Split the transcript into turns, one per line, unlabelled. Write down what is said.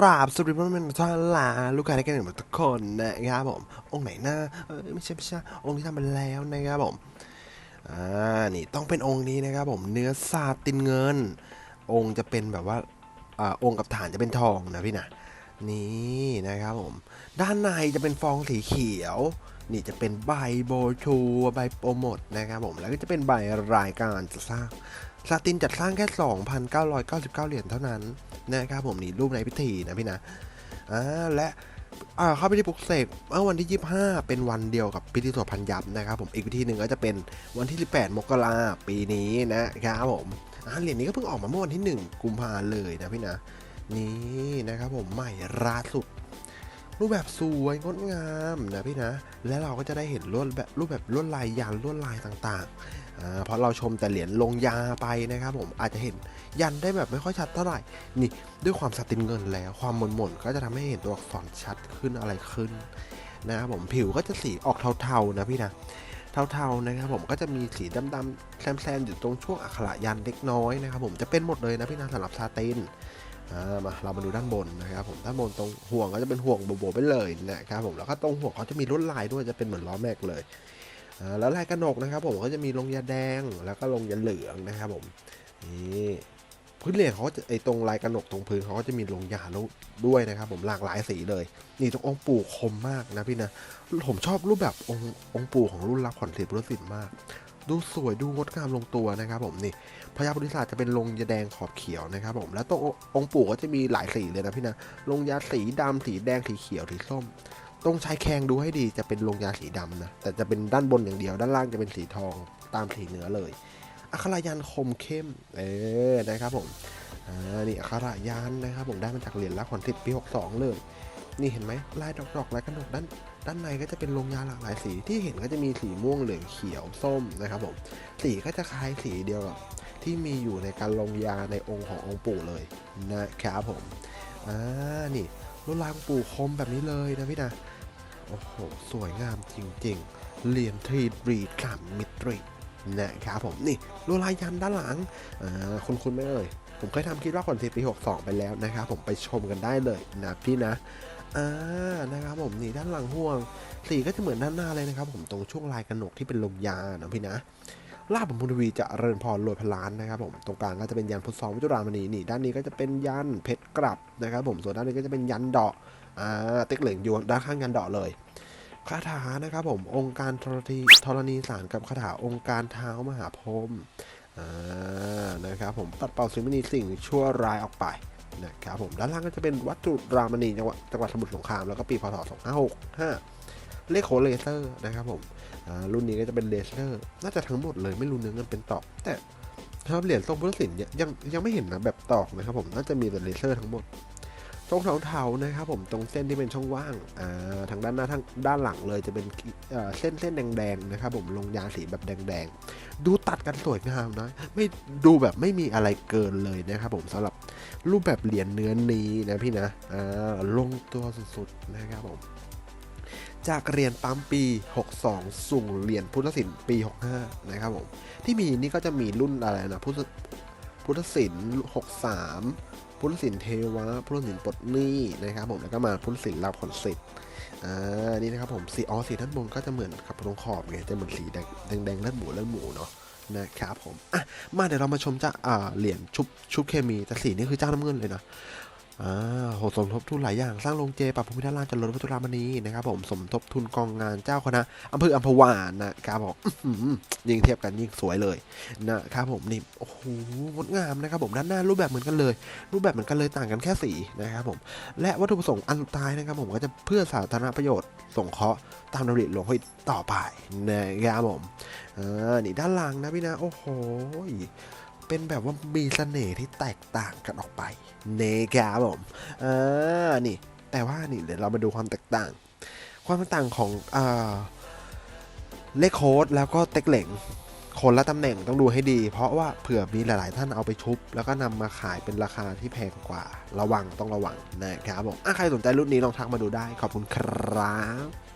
ราบสวัสดีพ่อแม่ท่านลาลูกค้าในกันหมดทุกคนนะครับผม องค์ไหนหน้าเออไม่ใช่ไม่ใช่องค์ที่ทำมาแล้วนะครับผมอ่านี่ต้องเป็นองค์นี้นะครับผมเนื้อซาตินเงิน องค์จะเป็นแบบว่าอ่าองค์กับฐานจะเป็นทองนะพี่นะนี่นะครับผม ด้านในจะเป็นฟองสีเขียว นี่จะเป็นใบโบชูใบโปรโมทนะครับผมแล้วก็จะเป็นใบรายการจะสร้าง ซาตินจัดสร้างแค่ 2,999 เหรียญเท่านั้นนะครับผมนี่รูปในพิธีนะพี่นะอ่าและอ่าเข้าพิธีปลุกเสกเมื่อวันที่ 25 เป็นวันเดียวกับพิธีสวดพันยับนะครับผมอีกพิธีหนึ่งก็จะเป็นวันที่ 18 มกราปีนี้นะครับผมอ่าเหรียญนี้ก็เพิ่งออกมาเมื่อวันที่ 1 กุมภาเลยนะพี่นะนี่นะครับผมใหม่ล่าสุด รูปแบบสวยงดงามนะพี่นะ และเราก็จะได้เห็นลวดแบบรูปแบบลวดลายยันลวดลายต่างๆ เพราะเราชมแต่เหรียญลงยาไปนะครับผมอาจจะเห็นยันได้แบบไม่ค่อยชัดเท่าไหร่ นี่ด้วยความสตินเงินแล้ว ความหม่นๆก็จะทำให้เห็นตัวอักษรชัดขึ้นอะไรขึ้นนะครับผมผิวก็จะสีออกเทาๆนะพี่นะเทาๆนะครับผมก็จะมีสีดำๆแซมๆอยู่ตรงช่วงอักขระยันเล็กน้อยนะครับผมจะเป็นหมดเลยนะพี่นะสำหรับซาตินมาเรามาดูด้านบนนะครับผมด้านบนตรงห่วงก็จะเป็นห่วงโบๆไปเลยนะครับผมแล้วก็ตรงห่วงเขาจะมีลวดลายด้วยจะเป็นเหมือนล้อแม็กเลย แล้วลายกระหนกนะครับผมก็จะมีลงยาแดงแล้วก็ลงยาเหลืองนะครับผมนี่พื้นเหรียญเขาจะไอตรงลายกระหนกตรงพื้นเขาก็จะมีลงยาด้วยนะครับ ผมหลากหลายสีเลย นี่ตรงองค์ปู่คมมากนะพี่นะผมชอบรูปแบบองค์องปู่ของรุ่นรับขวัญศิษย์พุทธศิลป์มาก ดูสวยดูงดงามลงตัวนะครับ ผมนี่พญาบริษัทจะเป็นลงยาแดงขอบเขียวนะครับ ผมแล้วตรงองค์ปู่ก็จะมีหลายสีเลยนะพี่นะลงยาสีดำสีแดงสีเขียวสีส้ม ตรงชายแคงดูให้ดีจะเป็นลงยาสีดำนะ แต่จะเป็นด้านบนอย่างเดียว ด้านล่างจะเป็นสีทองตามสีเนื้อเลย อัครายันคมเข้ม เออนะครับผมอ่านี่อัครายันนะครับผมได้มาจากเหรียญละขวัญสิบปี62 เลย นี่เห็นไหมลายดอกๆลายกระหนกด้านด้านในก็จะเป็นลงยาหลากหลายสีที่เห็นก็จะมีสีม่วงเหลืองเขียวส้มนะครับผมสีก็จะคล้ายสีเดียวกับที่มีอยู่ในการลงยาในองค์ขององค์ปู่เลยนะครับผมอ่านี่ วดลายองปู่คมแบบนี้เลยนะพี่นะ โอ้โห สวยงามจริงๆ เหรียญทรีรีดสามมิตรินะครับผมนี่ลวดลายยันด้านหลังคุณคุณไหม่เอ่ยผมเคยทำคลิปว่าคนทีปี 62 ไปแล้วนะครับผมไปชมกันได้เลยนะพี่นะอ่านะครับผมนี่ด้านหลังห่วงสีก็จะเหมือนด้านหน้าเลยนะครับ ผมตรงช่วงลายกระหนกที่เป็นลงยานะพี่นะ ลาบผมพุทธวีจะเริญพรรวยพนล้านนะครับผมตรงกลางก็จะเป็นยันพุทธซองวิจุรามณีนี่ด้านนี้ก็จะเป็นยันเพชรกลับนะครับผมส่วนด้านนี้ก็จะเป็นยันดอกอ่าเต็กเหล่งยู่ด้านข้างยันดอกเลยคาถานะครับผมองค์การธรณีธรณีสารกับคาถาองค์การเท้ามหาพรมอ่านะครับผมปัดเป่าสิ่งไม่ดีสิ่งชั่วร้ายออกไปนะครับผมด้านล่างก็จะเป็นวัตถุรามณีจังหวัดจังหวัดสมุทรสงครามแล้วก็ปีพศ2565 เลขโคเลเซอร์นะครับผมรุ่นนี้ก็จะเป็นเลเซอร์น่าจะทั้งหมดเลยไม่รู้เนื้อเงินเป็นตอกแต่สำหรับเหรียญทรงพุทธศิลป์เนี่ยยังยังไม่เห็นนะแบบตอกนะครับผมน่าจะมีแต่เลเซอร์ทั้งหมดตรงเทาๆนะครับผมตรงเส้นที่เป็นช่องว่างอ่าทางด้านหน้าทางด้านหลังเลยจะเป็นเส้นเส้นแดงๆนะครับผมลงยาสีแบบแดงๆ ดูตัดกันสวยงามนะไม่ดูแบบไม่มีอะไรเกินเลยนะครับผมสำหรับรูปแบบเหรียญเนื้อนี้นะพี่นะอ่าลงตัวสุดๆนะครับผม จากเหรียญปั๊มปี 62 สู่เหรียญพุทธศิลป์ปี 65 นะครับผม ที่มีนี่ก็จะมีรุ่นอะไรนะพุทธพุทธศิลป์63 พุทธศิลป์เทวะ พุทธศิลป์ปลดหนี้นะครับผม แล้วก็มาพุทธศิลป์รับผลสิทธิ์อ่า นี่นะครับผมสีอ๋อสีด้านบนก็จะเหมือนกับตรงขอบไง จะเหมือนสีแดงแดงเลือดหมูเลือดหมูเนาะนะครับผม อะ มาเดี๋ยวเรามาชมจากอ่าเหรียญชุบชุบเคมีแต่สีนี่คือเจ้าน้ำเงินเลยนะ อ่าโหสมทบทุนหลายอย่าง สร้างโรงเจปรับภูมิทัศน์ลานจรดวัตถุรามณีนะครับผมสมทบทุนกองงานเจ้าคณะอำเภออัมพวานะครับผมอื้อหือยิ่งเทียบกันยิ่งสวยเลยนะครับผมนี่โอ้โหงดงามนะครับผมด้านหน้ารูปแบบเหมือนกันเลย รูปแบบเหมือนกันเลยต่างกันแค่สีนะครับผมและวัตถุประสงค์อันสุดท้ายนะครับผมก็จะเพื่อสาธารณประโยชน์สงเคราะห์ตามดำริหลวงพ่อต่อไปนะครับผมอ่านี่ด้านหลังนะพี่นะโอ้โห เป็นแบบว่ามีเสน่ห์ที่แตกต่างกันออกไปเนครับผมอ่านี่ แต่ว่านี่เดี๋ยวเรามาดูความแตกต่าง ความแตกต่างของอ่าเลขโค้ดแล้วก็เต็กเหล่งคนละตำแหน่งต้องดูให้ดี เพราะว่าเผื่อมีหลาย ๆ ท่านเอาไปชุบ แล้วก็นำมาขายเป็นราคาที่แพงกว่า ระวังต้องระวังนะครับผมใครสนใจรุ่นนี้ลองทักมาดูได้ขอบคุณครับ